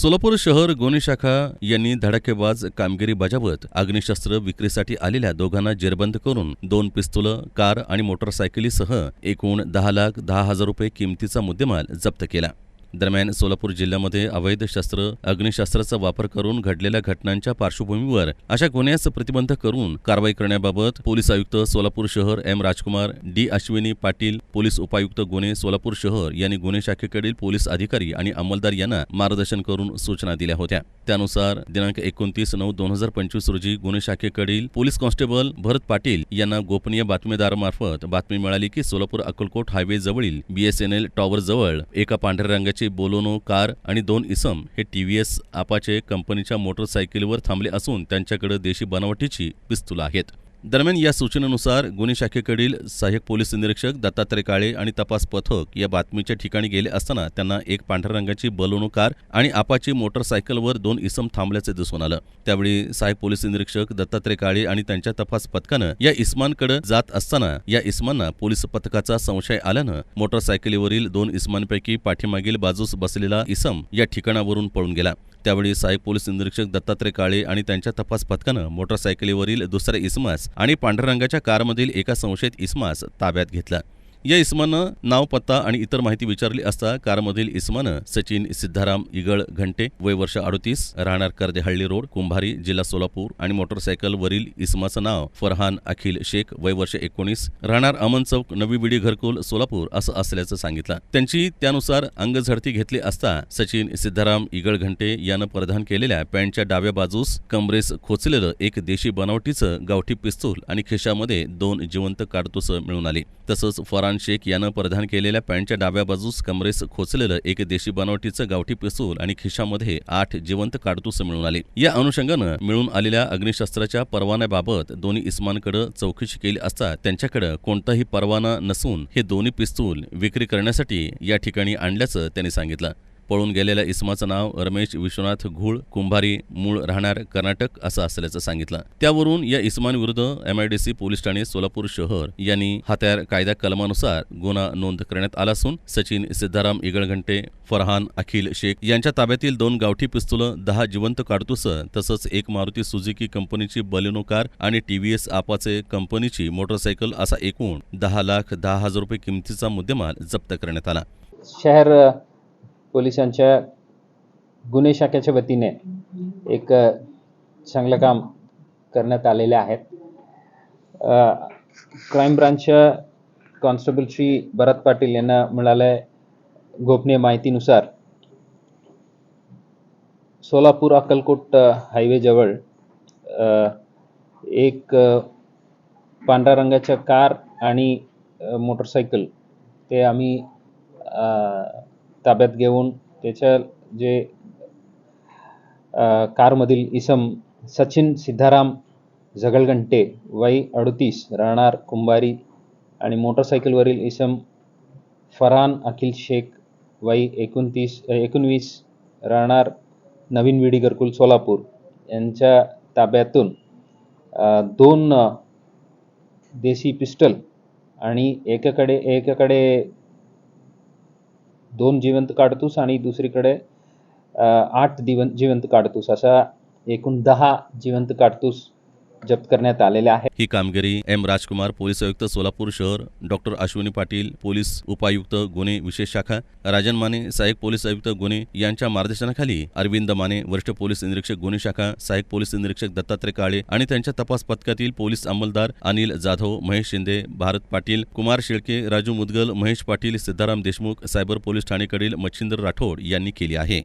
सोलापूर शहर गुन्हे शाखा यांनी धडाकेबाज कामगिरी बजावत अग्निशस्त्र विक्रीसाठी आलेल्या दोघांना जेरबंद करून दोन पिस्तुलं कार आणि मोटरसायकलीसह एकूण दहा लाख दहा हजार रुपये किमतीचा मुद्देमाल जप्त केला. दरम्यान सोलापूर जिल्ह्यामध्ये अवैध शस्त्र अग्निशस्त्राचा वापर करून घडलेल्या घटनांच्या पार्श्वभूमीवर अशा गुन्ह्यास प्रतिबंध करून कारवाई करण्याबाबत पोलीस आयुक्त सोलापूर शहर M. Rajkumar D. Ashwini Patil police उपायुक्त गुन्हे सोलापूर शहर यांनी गुन्हे शाखेकडील पोलीस अधिकारी आणि अंमलदार यांना मार्गदर्शन करून सूचना दिल्या होत्या. त्यानुसार दिनांक एकोणतीस नऊ दोन हजार पंचवीस रोजी गुन्हे शाखेकडील पोलीस कॉन्स्टेबल भरत पाटील यांना गोपनीय बातमीदारामार्फत बातमी मिळाली की सोलापूर अक्कलकोट हायवे जवळील बीएसएनएल टॉवर जवळ एका पांढऱ्या रंगाची बोलोनो कार आणि दोन इसम हे टीव्हीएस आपाचे कंपनीच्या मोटरसायकलवर थांबले असून त्यांच्याकडे देशी बनावटीची पिस्तुलं आहेत. दरम्यान या सूचनेनुसार गुन्हे शाखेकडील सहाय्यक पोलीस निरीक्षक दत्तात्रय काळे आणि तपास पथक या बातमीच्या ठिकाणी गेले असताना त्यांना एक पांढऱ्या रंगाची बलोनो कार आणि आपाची मोटरसायकलवर दोन इसम थांबल्याचे दिसून आलं. त्यावेळी सहाय्यक पोलीस निरीक्षक दत्तात्रय काळे आणि त्यांच्या तपास पथकानं या इस्मांकडे जात असताना या इस्मांना पोलीस पथकाचा संशय आल्यानं मोटरसायकलीवरील दोन इस्मांपैकी पाठीमागील बाजूस बसलेला इसम या ठिकाणावरून पळून गेला. त्यावेळी सहाय्यक पोलीस निरीक्षक दत्तात्रय काळे आणि त्यांच्या तपास पथकानं मोटरसायकलीवरील दुसऱ्या इस्मास आणि पांढऱ्या रंगाच्या कारमधील एका संशयित इस्मास ताब्यात घेतला. या इस्मानं नाव पत्ता आणि इतर माहिती विचारली असता कारमधील इस्मानं सचिन सिद्धाराम इगळ घंटे वय वर्ष अडतीस राहणार कर्देहळ्ळी रोड कुंभारी जिल्हा सोलापूर आणि मोटरसायकलवरील इस्माचं नाव फरहान अखिल शेख वय वर्ष एकोणीस राहणार अमन चौक नवी बिडी घरकुल सोलापूर असं असल्याचं सांगितलं. त्यांची त्यानुसार अंगझडती घेतली असता सचिन सिद्धाराम इगळ घंटे यानं परिधान केलेल्या पॅन्टच्या डाव्या बाजूस कमरेस खोचलेलं एक देशी बनावटीचं गावठी पिस्तूल आणि खिशामध्ये दोन जिवंत काडतुसं मिळून आली. तसंच फरहान शेख यानं परिधान केलेल्या पॅन्टच्या डाव्या बाजूस कमरेस खोचलेलं एक देशी बनावटीचं गावठी पिस्तूल आणि खिशामध्ये आठ जिवंत काढतूस मिळून आली. या अनुषंगानं मिळून आलेल्या अग्निशस्त्राच्या परवान्याबाबत दोन्ही इस्मांकडे चौकशी केली असता त्यांच्याकडे कोणताही परवाना नसून हे दोन्ही पिस्तूल विक्री करण्यासाठी या ठिकाणी आणल्याचं त्यांनी सांगितलं. पळून गेलेल्या इसमाचं नाव रमेश विश्वनाथ घुळ कुंभारी मूळ राहणार कर्नाटक असं असल्याचं सांगितलं. त्यावरून या इसमांविरुद्ध एमआयडीसी पोलीस ठाणे सोलापूर शहर यांनी हत्यार कायदा कलमानुसार गुन्हा नोंद करण्यात आला असून सचिन सिद्धाराम इगळघंटे फरहान अखिल शेख यांच्या ताब्यातील दोन गावठी पिस्तुलं दहा जिवंत काडतुसं तसंच एक मारुती सुझुकी कंपनीची बलेनो कार आणि टीव्हीएस आपाचे कंपनीची मोटरसायकल असा एकूण दहा लाख दहा हजार रुपये किमतीचा मुद्देमाल जप्त करण्यात आला. शहर पोलिसांच्या गुन्हे शाखेच्या वतीने एक चांगलं काम करण्यात आलेले आहेत. क्राईम ब्रांचच्या कॉन्स्टेबल श्री भरत पाटील यांना मिळाल्या गोपनीय माहितीनुसार सोलापूर अक्कलकोट हायवेजवळ एक पांढऱ्या रंगाच्या कार आणि मोटरसायकल ते आम्ही ताब्यात घेऊन त्याच्या जे कारमधील इसम सचिन सिद्धाराम झगलघंटे वय अडतीस राहणार कुंभारी आणि मोटरसायकलवरील इसम फरहान अखिल शेख वय एकोणतीस एकोणवीस राहणार नवीन विडी घरकुल सोलापूर. यांच्या ताब्यातून दोन देशी पिस्टल आणि एकाकडे एकाकडे दोन जिवंत काडतूस आणि दुसरीकडे आठ दिवं जिवंत काडतूस. अशा एकूण दहा जिवंत काडतूस जप्त करण्यात आलेल्या आहेत. ही कामगिरी एम राजकुमार पोलीस आयुक्त सोलापूर शहर डॉक्टर अश्विनी पाटील पोलीस उपायुक्त गुन्हे विशेष शाखा राजन माने सहाय्यक पोलीस आयुक्त गुन्हे यांच्या मार्गदर्शनाखाली अरविंद माने वरिष्ठ पोलीस निरीक्षक गुन्हे शाखा सहाय्यक पोलीस निरीक्षक दत्तात्रय काळे आणि त्यांच्या तपास पथकातील पोलीस अंमलदार अनिल जाधव महेश शिंदे भारत पाटील कुमार शेळके राजू मुदगल महेश पाटील सिद्धाराम देशमुख सायबर पोलीस ठाणेकडील मच्छिंद्र राठोड यांनी केली आहे.